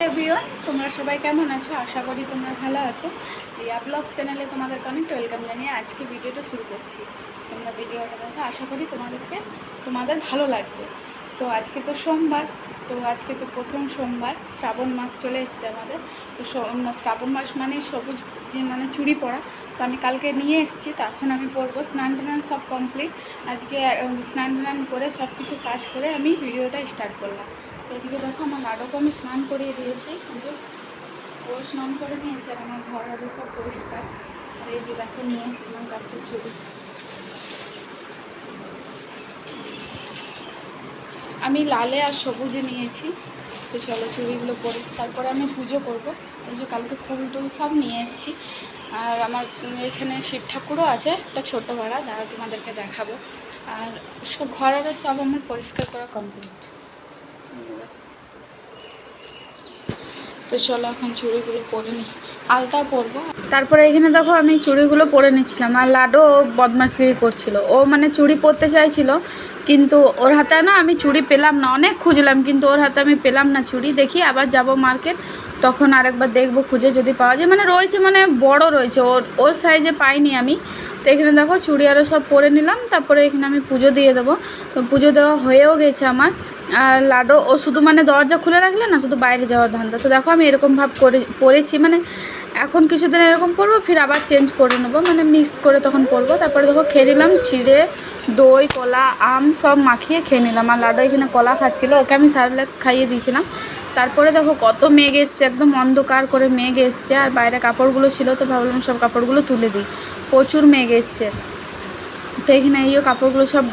Everyone তোমরা সবাই কেমন আছো? আশা করি তোমরা ভালো আছো। রিয়া ব্লগস চ্যানেলে তোমাদেরকে অনেক ওয়েলকাম জানিয়ে আজকে ভিডিওটা শুরু করছি। তোমরা ভিডিওটা দেখো, আশা করি তোমাদেরকে, তোমাদের ভালো লাগবে। তো আজকে তো সোমবার, তো আজকে তো প্রথম সোমবার, শ্রাবণ মাস চলে এসছে আমাদের। তো শ্রাবণ মাস মানে সবুজ মানে চুড়ি পরা। তো আমি কালকে নিয়ে এসেছি তো এখন আমি পরবো, স্নান টান সব কমপ্লিট আজকে স্নান টান করে সব কিছু কাজ করে আমি ভিডিওটা স্টার্ট করলাম। এদিকে দেখো আমার লাডুকে আমি স্নান করিয়ে দিয়েছি। যে ও স্নান করে নিয়েছে আর আমার ঘর আরও সব পরিষ্কার। আর এই যে দেখো নিয়ে এসেছিলাম গাছের চুড়ি আমি লালে আর সবুজে নিয়েছি। তো চলো চুড়িগুলো পরি তারপরে আমি পুজো করব। এই যে কালকে ফুল টুল সব নিয়ে এসেছি। আর আমার এখানে শিব ঠাকুরও আছে, একটা ছোটো ভাড়া দাঁড়া তোমাদেরকে দেখাবো। আর সব ঘর আরও সব আমার পরিষ্কার করা কমপ্লিট তো চলো এখন চুড়িগুলো পরে নিই। আলতা পরবো। তারপরে এখানে দেখো আমি চুড়িগুলো পরে নিচ্ছিলাম আর লাডো বদমাশগিরি করছিল। ও মানে চুড়ি পরতে চাইছিল, কিন্তু ওর হাতে না আমি চুড়ি পেলাম না। অনেক খুঁজলাম, কিন্তু ওর হাতে আমি পেলাম না চুড়ি। দেখি আবার যাব মার্কেট, তখন আরেকবার দেখব, খুঁজে যদি পাওয়া যায়। মানে রয়েছে মানে বড় রয়েছে। ওর ওর সাইজে পাইনি আমি। তো এখানে দেখো চুড়ি আরও সব পরে নিলাম। তারপরে এখানে আমি পুজো দিয়ে দেবো। তো পুজো দেওয়া হয়েও গেছে আমার। আর লাডো ও শুধু মানে দরজা খুলে রাখলে না, শুধু বাইরে যাওয়ার ধান্দা। তো দেখো আমি এরকম ভাব করে পরেছি মানে এখন কিছুদিন এরকম পরবো ফির আবার চেঞ্জ করে নেব মানে মিক্স করে তখন পরবো তারপরে দেখো খেয়ে নিলাম চিড়ে, দই, কলা, আম সব মাখিয়ে খেয়ে নিলাম। আর লাডো এখানে কলা খাচ্ছিলো, ওকে আমি সারলেক্স খাইয়ে দিয়েছিলাম। তারপরে দেখো কত মেঘ এসছে, একদম অন্ধকার করে মেঘ এসছে। আর বাইরে কাপড়গুলো ছিল, তো ভাবলাম সব কাপড়গুলো তুলে দিই। প্রচুর মেঘ এসছে। তো এখানে এই কাপড়গুলো সব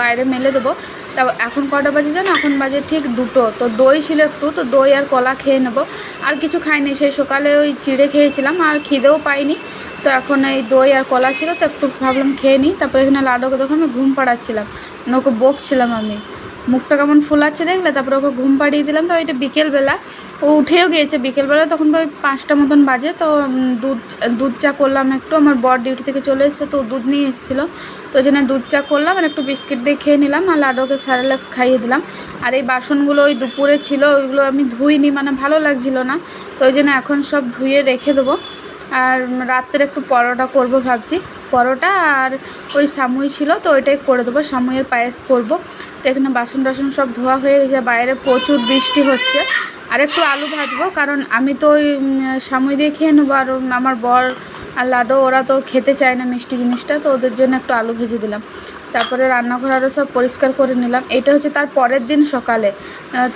বাইরে মেলে দেবো। তা এখন কটা বাজে জানো? এখন বাজে ঠিক দুটো। তো দই ছিল একটু, তো দই আর কলা খেয়ে নেব। আর কিছু খাইনি, সেই সকালে ওই চিড়ে খেয়েছিলাম, আর খিদেও পাইনি। তো এখন এই দই আর কলা ছিল, তো একটু ভাবলাম খেয়ে নিই। তারপরে এখানে লাডুকে তখন আমি ঘুম পাড়াচ্ছিলাম। মানে ওকে বকছিলাম আমি। মুখটা কেমন ফুলাচ্ছে দেখলে? তারপরে ওকে ঘুম পাড়িয়ে দিলাম। তো ওইটা বিকেলবেলা। ও উঠেও গিয়েছে বিকেলবেলা, তখন ওই পাঁচটা মতন বাজে। তো দুধ দুধ চা করলাম একটু। আমার বর ডিউটি থেকে চলে এসেছে, তো দুধ নিয়ে এসেছিল। তো ওই জন্য দুধ চা করলাম আর একটু বিস্কিট দিয়ে খেয়ে নিলাম। আর লাডোকে স্যারেলাক্স খাইয়ে দিলাম। আর এই বাসনগুলো ওই দুপুরে ছিল, ওইগুলো আমি ধুইনি মানে ভালো লাগছিল না। তো ওই জন্য এখন সব ধুয়ে রেখে দেবো। আর রাত্রে একটু পরোটা করব ভাবছি। পরোটা আর ওই সামুই ছিল, তো ওইটাই করে দেবো। সামুইয়ের পায়েস করব। তো এখানে বাসন টাসন সব ধোয়া হয়ে গেছে, বাইরে প্রচুর বৃষ্টি হচ্ছে। আর একটু আলু ভাজবো, কারণ আমি তো ওই সামুই দিয়ে খেয়ে নেব, আর আমার বর আর লাডো ওরা তো খেতে চায় না মিষ্টি জিনিসটা, তো ওদের জন্য একটু আলু ভেজে দিলাম। তারপরে রান্নাঘর আরও সব পরিষ্কার করে নিলাম। এটা হচ্ছে তার পরের দিন সকালে।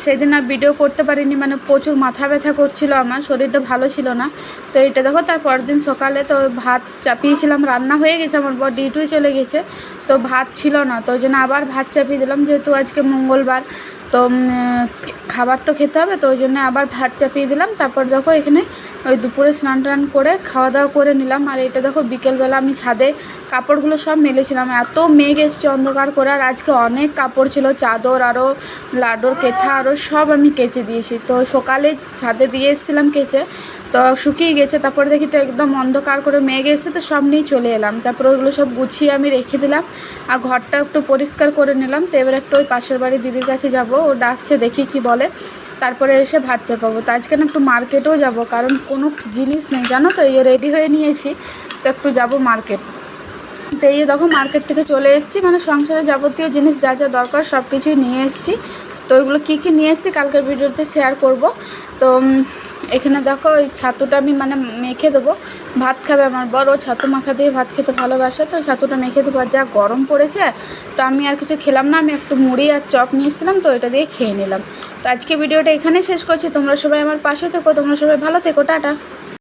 সেদিন আর ভিডিও করতে পারিনি মানে প্রচুর মাথা ব্যথা করছিল আমার, শরীরটা ভালো ছিল না। তো এটা দেখো তার পরের দিন সকালে তো ভাত চাপিয়েছিলাম, রান্না হয়ে গেছে, আমার বর ডিউটি চলে গেছে। তো ভাত ছিল না, তো ওই জন্য আবার ভাত চাপিয়ে দিলাম, যেহেতু আজকে মঙ্গলবার। তো খাবার তো খেতে হবে, তো ওই জন্য আবার ভাত চাপিয়ে দিলাম। তারপর দেখো এখানে ওই দুপুরে স্নান টান করে খাওয়া দাওয়া করে নিলাম। আর এটা দেখো বিকেলবেলা আমি ছাদে কাপড়গুলো সব মেলেছিলাম। এত মেঘ এসছে অন্ধকার করে, আর আজকে অনেক কাপড় ছিল, চাদর আরও লাডোর কেথা আরও সব আমি কেচে দিয়েছি। তো সকালে ছাদে দিয়ে এসেছিলাম কেচে। তো শুকিয়ে গেছে, তারপরে দেখি তো একদম অন্ধকার করে মেঘ এসে তো সব নিয়ে চলে এলাম। তারপরে ওগুলো সব গুছিয়ে আমি রেখে দিলাম আর ঘরটা একটু পরিষ্কার করে নিলাম। তো এবার একটু ওই পাশের বাড়ি দিদির কাছে যাব, ও ডাকছে দেখি কি বলে। তারপরে এসে ভাত চাপাবো। তো আজকে না একটু মার্কেটেও যাব, কারণ কোনো জিনিস নেই, জানো তো, এই রেডি হয়ে নিয়েছি, তো একটু যাব মার্কেট। তো এই দেখো মার্কেট থেকে চলে এসেছি মানে সংসারে যাবতীয় জিনিস যা যা দরকার সব কিছুই নিয়ে এসেছি। তো ওইগুলো কী কী নিয়ে এসেছি কালকের ভিডিওতে শেয়ার করব। তো এখানে দেখো ওই ছাতুটা আমি মানে মেখে দেবো। ভাত খাবে আমার বড় ছাতু মাখা দিয়ে ভাত খেতে ভালোবাসে, তো ছাতুটা মেখে দেবো। আর যা গরম পড়েছে, তো আমি আর কিছু খেলাম না, আমি একটু মুড়ি আর চপ নিয়েছিলাম, তো এটা দিয়ে খেয়ে নিলাম। তো আজকে ভিডিওটা এখানে শেষ করছি। তোমরা সবাই আমার পাশে থেকো, তোমরা সবাই ভালো থেকো, টাটা।